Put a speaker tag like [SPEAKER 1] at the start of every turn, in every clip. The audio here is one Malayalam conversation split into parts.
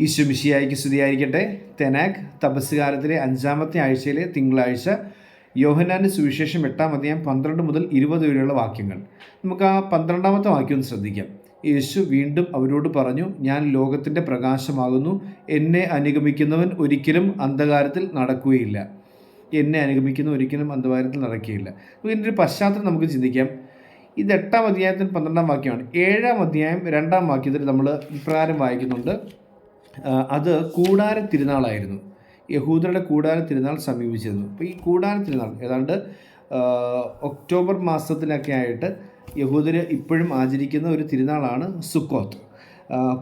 [SPEAKER 1] ഈശോ മിശിയായിക്ക് സ്തുതിയായിരിക്കട്ടെ. തെനാഗ് തപസ്സുകാലത്തിലെ അഞ്ചാമത്തെ ആഴ്ചയിലെ തിങ്കളാഴ്ച യോഹനാന്റെ സുവിശേഷം എട്ടാം അധ്യായം പന്ത്രണ്ട് മുതൽ ഇരുപത് വരെയുള്ള വാക്യങ്ങൾ. നമുക്ക് ആ പന്ത്രണ്ടാമത്തെ വാക്യം ഒന്ന് ശ്രദ്ധിക്കാം. യേശു വീണ്ടും അവരോട് പറഞ്ഞു ഞാൻ ലോകത്തിന്റെ പ്രകാശമാകുന്നു. എന്നെ അനുഗമിക്കുന്നവൻ ഒരിക്കലും അന്ധകാരത്തിൽ നടക്കുകയില്ല. എന്നെ അനുഗമിക്കുന്ന ഒരിക്കലും അന്ധകാരത്തിൽ നടക്കുകയില്ല. ഇതിന്റെ ഒരു പശ്ചാത്തലം നമുക്ക് ചിന്തിക്കാം. ഇത് എട്ടാം അധ്യായത്തിൽ പന്ത്രണ്ടാം വാക്യമാണ്. ഏഴാം അധ്യായം രണ്ടാം വാക്യത്തിൽ നമ്മൾ ഇപ്രകാരം വായിക്കുന്നുണ്ട്. അത് കൂടാര തിരുനാളായിരുന്നു. യഹൂദരുടെ കൂടാര തിരുനാൾ സമീപിച്ചിരുന്നു. അപ്പോൾ ഈ കൂടാര തിരുനാൾ ഏതാണ്ട് ഒക്ടോബർ മാസത്തിലൊക്കെ ആയിട്ട് യഹൂദർ ഇപ്പോഴും ആചരിക്കുന്ന ഒരു തിരുനാളാണ് സുക്കോത്ത്.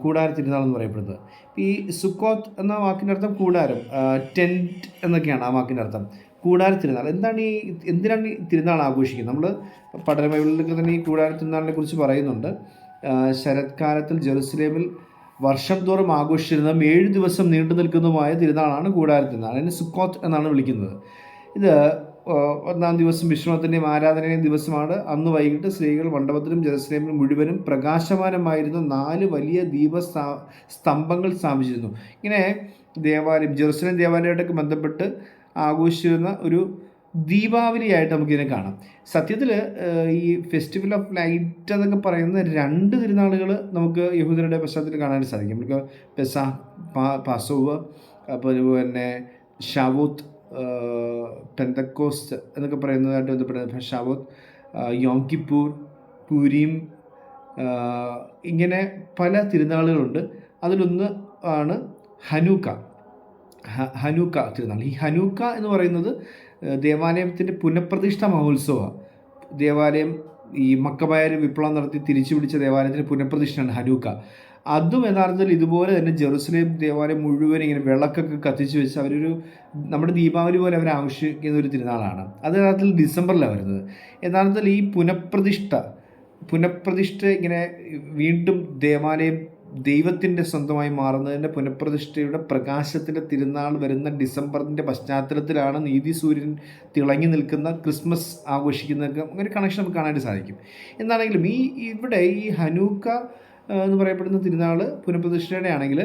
[SPEAKER 1] കൂടാര തിരുനാൾ എന്ന് പറയപ്പെടുന്നത്. ഈ സുക്കോത്ത് എന്ന വാക്കിന്റെ അർത്ഥം കൂടാരം ടെന്റ് എന്നൊക്കെയാണ് ആ വാക്കിന്റെ അർത്ഥം. കൂടാര തിരുനാൾ എന്താണ് ഈ എന്തിനാണ് ഈ തിരുനാൾ ആഘോഷിക്കുന്നത്? നമ്മൾ പഠന ബൈബിളിലൊക്കെ തന്നെ ഈ കൂടാര തിരുനാളിനെ കുറിച്ച് പറയുന്നുണ്ട്. ശരത്കാലത്തിൽ ജെറുസലേമിൽ വർഷം തോറും ആഘോഷിച്ചിരുന്നതും ഏഴ് ദിവസം നീണ്ടു നിൽക്കുന്നതുമായ തിരുനാളാണ് കൂടാര തിരുനാൾ അതിനെ സുക്കോത്ത് എന്നാണ് വിളിക്കുന്നത്. ഇത് ഒന്നാം ദിവസം വിശ്രമത്തിന്റെയും ആരാധനയുടെയും ദിവസമാണ്. അന്ന് വൈകിട്ട് സ്ത്രീകൾ മണ്ഡപത്തിലും ജെറുസലേമിലും മുഴുവനും പ്രകാശമാനമായിരുന്ന നാല് വലിയ ദീപ സ്തംഭങ്ങൾ സ്ഥാപിച്ചിരുന്നു. ഇങ്ങനെ ദേവാലയം ജെറുസലേം ദേവാലയമായിട്ടൊക്കെ ബന്ധപ്പെട്ട് ആഘോഷിച്ചിരുന്ന ഒരു ദീപാവലിയായിട്ട് നമുക്കിതിനെ കാണാം. സത്യത്തിൽ ഈ ഫെസ്റ്റിവൽ ഓഫ് ലൈറ്റ് എന്നൊക്കെ പറയുന്ന രണ്ട് തിരുനാളുകൾ നമുക്ക് യഹൂദരുടെ പശ്ചാത്തലത്തിൽ കാണാൻ സാധിക്കും. നമുക്ക് പെസ പാസോവ് അപ്പോൾ തന്നെ ഷാവൂത്ത് പെന്തക്കോസ്റ്റ് എന്നൊക്കെ പറയുന്നതായിട്ട് ബന്ധപ്പെട്ട ഷാവൂത്ത് യോങ്കിപ്പൂർ പൂരീം ഇങ്ങനെ പല തിരുനാളുകളുണ്ട്. അതിലൊന്ന് ആണ് ഹനൂക്ക. ഹനൂക്ക തിരുനാൾ. ഈ ഹനൂക്ക എന്ന് പറയുന്നത് ദേവാലയത്തിന്റെ പുനഃപ്രതിഷ്ഠ മഹോത്സവമാണ്. ദേവാലയം ഈ മക്കബായർ വിപ്ലവം നടത്തി തിരിച്ചു പിടിച്ച ദേവാലയത്തിന്റെ പുനഃപ്രതിഷ്ഠയാണ് ഹനൂക്ക അതും യഥാർത്ഥത്തിൽ ഇതുപോലെ തന്നെ ജെറുസലേം ദേവാലയം മുഴുവൻ ഇങ്ങനെ വിളക്കൊക്കെ കത്തിച്ചു വെച്ച് അവരൊരു നമ്മുടെ ദീപാവലി പോലെ അവർ ആഘോഷിക്കുന്ന ഒരു തിരുനാളാണ്. അത് യഥാർത്ഥത്തിൽ ഡിസംബറിലാണ് വരുന്നത്. യഥാർത്ഥത്തിൽ ഈ പുനഃപ്രതിഷ്ഠ പുനഃപ്രതിഷ്ഠ ഇങ്ങനെ വീണ്ടും ദേവാലയം ദൈവത്തിന്റെ സ്വന്തമായി മാറുന്നതിന്റെ പുനഃപ്രതിഷ്ഠയുടെ പ്രകാശത്തിന്റെ തിരുനാൾ വരുന്ന ഡിസംബറിന്റെ പശ്ചാത്തലത്തിലാണ് നീതി സൂര്യൻ തിളങ്ങി നിൽക്കുന്ന ക്രിസ്മസ് ആഘോഷിക്കുന്നതൊക്കെ ഒരു കണക്ഷൻ നമുക്ക് കാണാനായിട്ട് സാധിക്കും. എന്താണെങ്കിലും ഈ ഇവിടെ ഈ ഹനൂക്ക എന്ന് പറയപ്പെടുന്ന തിരുനാൾ പുനഃപ്രതിഷ്ഠയുടെ ആണെങ്കിൽ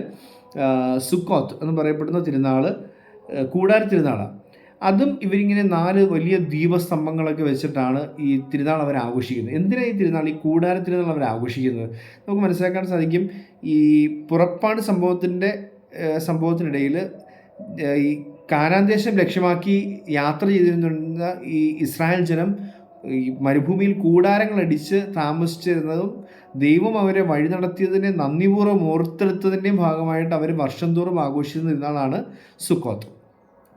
[SPEAKER 1] സുക്കോത്ത് എന്ന് പറയപ്പെടുന്ന തിരുനാൾ കൂടാര തിരുനാളാണ്. അതും ഇവരിങ്ങനെ നാല് വലിയ ദീപസ്തംഭങ്ങളൊക്കെ വെച്ചിട്ടാണ് ഈ തിരുനാൾ അവർ ആഘോഷിക്കുന്നത്. എന്തിനാണ് ഈ തിരുനാൾ ഈ കൂടാര തിരുനാൾ അവർ ആഘോഷിക്കുന്നത്? നമുക്ക് മനസ്സിലാക്കാൻ സാധിക്കും ഈ പുറപ്പാട് സംഭവത്തിന്റെ സംഭവത്തിനിടയിൽ ഈ കാനാന്തേശം ലക്ഷ്യമാക്കി യാത്ര ചെയ്തിരുന്ന ഈ ഇസ്രായേൽ ജനം ഈ മരുഭൂമിയിൽ കൂടാരങ്ങളടിച്ച് താമസിച്ചിരുന്നതും ദൈവം അവരെ വഴി നടത്തിയതിനെ നന്ദിപൂർവം ഓർത്തെടുത്തതിന്റെയും ഭാഗമായിട്ട് അവർ വർഷം തോറും ആഘോഷിക്കുന്ന തിരുനാളാണ് സുക്കോത്ത്.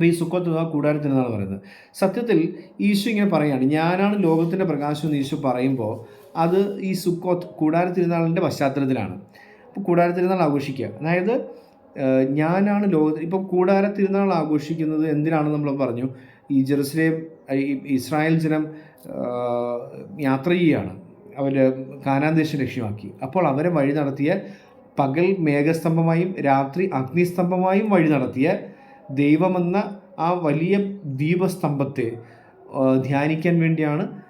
[SPEAKER 1] അപ്പോൾ ഈ സുക്കോത്ത് കൂടാരത്തിനെന്നാണ് പറയുന്നത്. സത്യത്തിൽ ഈശോ ഇങ്ങനെ പറയുകയാണ്. ഞാനാണ് ലോകത്തിന്റെ പ്രകാശം എന്ന് ഈശോ പറയുമ്പോൾ അത് ഈ സുക്കോത്ത് കൂടാരത്തിരുന്നാളിന്റെ പശ്ചാത്തലത്തിലാണ്. അപ്പോൾ കൂടാരത്തിരുന്നാൾ ആഘോഷിക്കുക. അതായത് ഞാനാണ് ലോകത്തിൽ ഇപ്പം കൂടാരത്തിരുന്നാൾ ആഘോഷിക്കുന്നത് എന്തിനാണ് നമ്മൾ പറഞ്ഞു? ഈ ജെറുസലേം ഇസ്രായേൽ ജനം യാത്ര ചെയ്യുകയാണ്. അവർ കാനാന്തേശം ലക്ഷ്യമാക്കി. അപ്പോൾ അവരെ വഴി നടത്തിയ പകൽ മേഘസ്തംഭമായും രാത്രി അഗ്നിസ്തംഭമായും വഴി നടത്തിയ ദൈവമെന്ന ആ വലിയ ദീപസ്തംഭത്തെ ധ്യാനിക്കാൻ വേണ്ടിയാണ്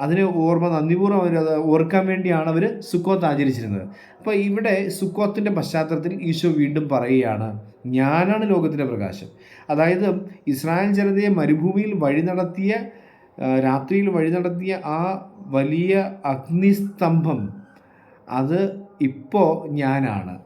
[SPEAKER 1] അതിനെ ഓർമ്മ നന്ദിപൂർവം അവർ അത് ഓർക്കാൻ വേണ്ടിയാണ് അവർ സുക്കോത്ത് ആചരിച്ചിരുന്നത്. അപ്പോൾ ഇവിടെ സുക്കോത്തിന്റെ പശ്ചാത്തലത്തിൽ ഈശോ വീണ്ടും പറയുകയാണ് ഞാനാണ് ലോകത്തിന്റെ പ്രകാശം. അതായത് ഇസ്രായേൽ ജനതയെ മരുഭൂമിയിൽ വഴി നടത്തിയ രാത്രിയിൽ വഴി നടത്തിയ ആ വലിയ അഗ്നിസ്തംഭം അത് ഇപ്പോൾ ഞാനാണ്.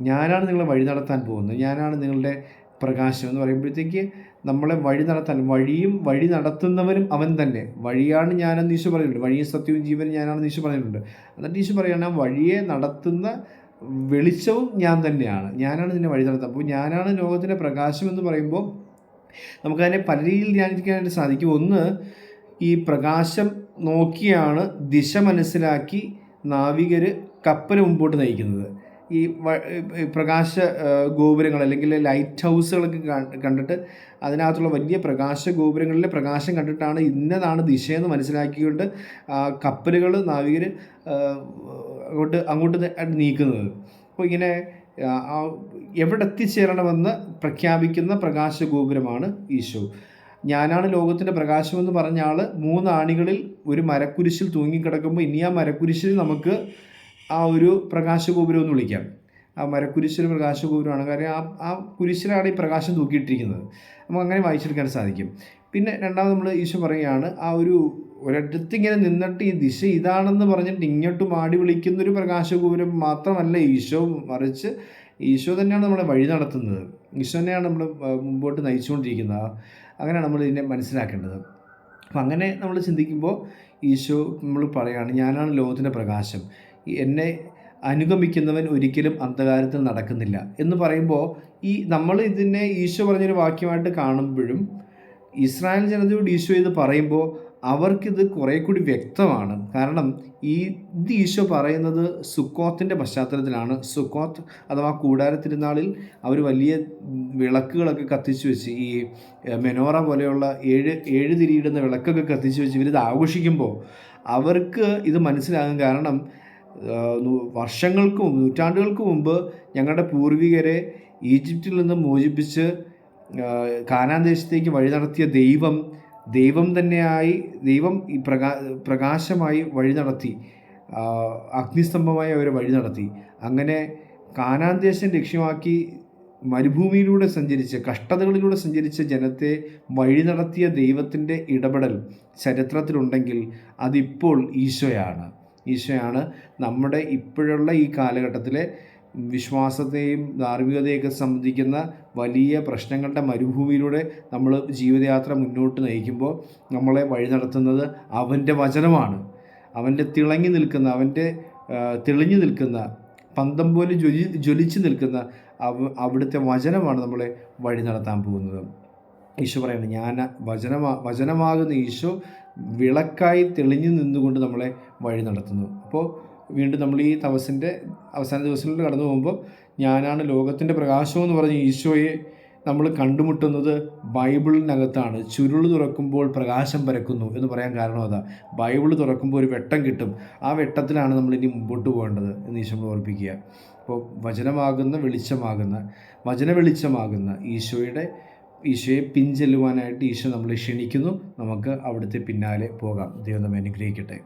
[SPEAKER 1] ഞാനാണ് നിങ്ങളെ വഴി നടത്താൻ പോകുന്നത്. ഞാനാണ് നിങ്ങളുടെ പ്രകാശം എന്ന് പറയുമ്പോഴത്തേക്ക് നമ്മളെ വഴി നടത്താൻ വഴിയും വഴി നടത്തുന്നവരും അവൻ തന്നെ. വഴിയാണ് ഞാനെന്ന് ഈശോ പറയുന്നുണ്ട്. വഴിയും സത്യവും ജീവനും ഞാനാണെന്ന് ഈശോ പറയുന്നുണ്ട്. എന്നിട്ട് ഈശോ പറയുകയാണ് ആ വഴിയെ നടത്തുന്ന വെളിച്ചവും ഞാൻ തന്നെയാണ്. ഞാനാണ് നിന്നെ വഴി നടത്തുന്നത്. അപ്പോൾ ഞാനാണ് ലോകത്തിന്റെ പ്രകാശം എന്ന് പറയുമ്പോൾ നമുക്കതിനെ പല രീതിയിൽ ധ്യാനിക്കാനായിട്ട് സാധിക്കും. ഒന്ന് ഈ പ്രകാശം നോക്കിയാണ് ദിശ മനസ്സിലാക്കി നാവികർ കപ്പൽ മുമ്പോട്ട് നയിക്കുന്നത്. ഈ പ്രകാശ ഗോപുരങ്ങൾ അല്ലെങ്കിൽ ലൈറ്റ് ഹൗസുകളൊക്കെ കണ്ടിട്ട് അതിനകത്തുള്ള വലിയ പ്രകാശ ഗോപുരങ്ങളിലെ പ്രകാശം കണ്ടിട്ടാണ് ഇന്നതാണ് ദിശയെന്ന് മനസ്സിലാക്കിക്കൊണ്ട് കപ്പലുകൾ നാവികർ അങ്ങോട്ട് അങ്ങോട്ട് നീക്കുന്നത്. അപ്പോൾ ഇങ്ങനെ എവിടെ എത്തിച്ചേരണമെന്ന് പ്രഖ്യാപിക്കുന്ന പ്രകാശ ഗോപുരമാണ് ഈശോ. ഞാനാണ് ലോകത്തിന്റെ പ്രകാശമെന്ന് പറഞ്ഞ ആൾ മൂന്ന് ആണികളിൽ ഒരു മരക്കുരിശിൽ തൂങ്ങിക്കിടക്കുമ്പോൾ ഇനി ആ മരക്കുരിശിൽ നമുക്ക് ആ ഒരു പ്രകാശഗോപുരം എന്ന് വിളിക്കാം. ആ മരക്കുരിശിൽ പ്രകാശഗോപുരമാണ്. കാര്യം ആ ആ കുരിശിലാണ് ഈ പ്രകാശം തൂക്കിയിട്ടിരിക്കുന്നത്. നമുക്ക് അങ്ങനെ വായിച്ചെടുക്കാൻ സാധിക്കും. പിന്നെ രണ്ടാമത് നമ്മൾ ഈശോ പറയുകയാണ് ആ ഒരു ഒരിടത്ത് ഇങ്ങനെ നിന്നിട്ട് ഈ ദിശ ഇതാണെന്ന് പറഞ്ഞിട്ട് ഇങ്ങോട്ട് മാടി വിളിക്കുന്ന ഒരു പ്രകാശഗോപുരം മാത്രമല്ല ഈശോ മറിച്ച് ഈശോ തന്നെയാണ് നമ്മളെ വഴി നടത്തുന്നത്. ഈശോ തന്നെയാണ് നമ്മൾ മുമ്പോട്ട് നയിച്ചുകൊണ്ടിരിക്കുന്നത്. അങ്ങനെയാണ് നമ്മൾ ഇതിനെ മനസ്സിലാക്കേണ്ടത്. അപ്പം അങ്ങനെ നമ്മൾ ചിന്തിക്കുമ്പോൾ ഈശോ നമ്മൾ പറയുകയാണ് ഞാനാണ് ലോകത്തിന്റെ പ്രകാശം. എന്നെ അനുഗമിക്കുന്നവൻ ഒരിക്കലും അന്ധകാരത്തിൽ നടക്കുന്നില്ല. എന്ന് പറയുമ്പോൾ ഈ നമ്മൾ ഇതിനെ ഈശോ പറഞ്ഞൊരു വാക്യമായിട്ട് കാണുമ്പോഴും ഇസ്രായേൽ ജനതയോട് ഈശോ ഇത് പറയുമ്പോൾ അവർക്കിത് കുറേ കൂടി വ്യക്തമാണ്. കാരണം ഈ ഇത് ഈശോ പറയുന്നത് സുക്കോത്തിന്റെ പശ്ചാത്തലത്തിലാണ്. സുക്കോത്ത് അഥവാ കൂടാര തിരുനാളിൽ അവർ വലിയ വിളക്കുകളൊക്കെ കത്തിച്ചു വെച്ച് ഈ മെനോറ പോലെയുള്ള ഏഴ് ഏഴ് തിരിയിടുന്ന വിളക്കൊക്കെ കത്തിച്ചു വെച്ച് ഇവരിത് ആഘോഷിക്കുമ്പോൾ അവർക്ക് ഇത് മനസ്സിലാകും. കാരണം വർഷങ്ങൾക്ക് മുമ്പ് നൂറ്റാണ്ടുകൾക്ക് മുമ്പ് ഞങ്ങളുടെ പൂർവികരെ ഈജിപ്തിൽ നിന്ന് മോചിപ്പിച്ച് കാനാൻ ദേശത്തേക്ക് വഴി നടത്തിയ ദൈവം ദൈവം തന്നെയായി ദൈവം ഈ പ്രകാ പ്രകാശമായി വഴി നടത്തി അഗ്നിസ്തംഭമായി അവരെ വഴി നടത്തി. അങ്ങനെ കാനാൻ ദേശം ലക്ഷ്യമാക്കി മരുഭൂമിയിലൂടെ സഞ്ചരിച്ച് കഷ്ടതകളിലൂടെ സഞ്ചരിച്ച ജനത്തെ വഴി നടത്തിയ ദൈവത്തിന്റെ ഇടപെടൽ ചരിത്രത്തിലുണ്ടെങ്കിൽ അതിപ്പോൾ ഈശോയാണ്. ഈശോയാണ് നമ്മുടെ ഇപ്പോഴുള്ള ഈ കാലഘട്ടത്തിലെ വിശ്വാസത്തെയും ധാർമ്മികതയൊക്കെ സംബന്ധിക്കുന്ന വലിയ പ്രശ്നങ്ങളുടെ മരുഭൂമിയിലൂടെ നമ്മൾ ജീവിതയാത്ര മുന്നോട്ട് നയിക്കുമ്പോൾ നമ്മളെ വഴി നടത്തുന്നത് അവന്റെ വചനമാണ്. അവന്റെ തിളങ്ങി നിൽക്കുന്ന അവന്റെ തെളിഞ്ഞു നിൽക്കുന്ന പന്തം പോലെ ജ്വലി ജ്വലിച്ച് നിൽക്കുന്ന അവ അവിടുത്തെ വചനമാണ് നമ്മളെ വഴി നടത്താൻ പോകുന്നത്. ഈശോ പറയുന്നത് ഞാൻ വചനമാ വചനമാകുന്ന ഈശോ വിളക്കായി തെളിഞ്ഞു നിന്നുകൊണ്ട് നമ്മളെ വഴി നടത്തുന്നു. അപ്പോൾ വീണ്ടും നമ്മൾ ഈ തപസിന്റെ അവസാന ദിവസങ്ങളിൽ കടന്നു പോകുമ്പോൾ ഞാനാണ് ലോകത്തിന്റെ പ്രകാശം എന്ന് പറഞ്ഞ ഈശോയെ നമ്മൾ കണ്ടുമുട്ടുന്നത് ബൈബിളിനകത്താണ്. ചുരുൾ തുറക്കുമ്പോൾ പ്രകാശം പരക്കുന്നു എന്ന് പറയാൻ കാരണം അതാ. ബൈബിൾ തുറക്കുമ്പോൾ ഒരു വെട്ടം കിട്ടും. ആ വെട്ടത്തിലാണ് നമ്മൾ ഇനി മുമ്പോട്ട് പോകേണ്ടത് എന്ന് ഈശോ ഓർപ്പിക്കുക. അപ്പോൾ വചനമാകുന്ന വെളിച്ചമാകുന്ന വചന വെളിച്ചമാകുന്ന ഈശോയുടെ ഈശോയെ പിൻചെല്ലുവാനായിട്ട് ഈശോ നമ്മളെ ക്ഷണിക്കുന്നു. നമുക്ക് അവിടുത്തെ പിന്നാലെ പോകാം. ദൈവം നമ്മെ അനുഗ്രഹിക്കട്ടെ.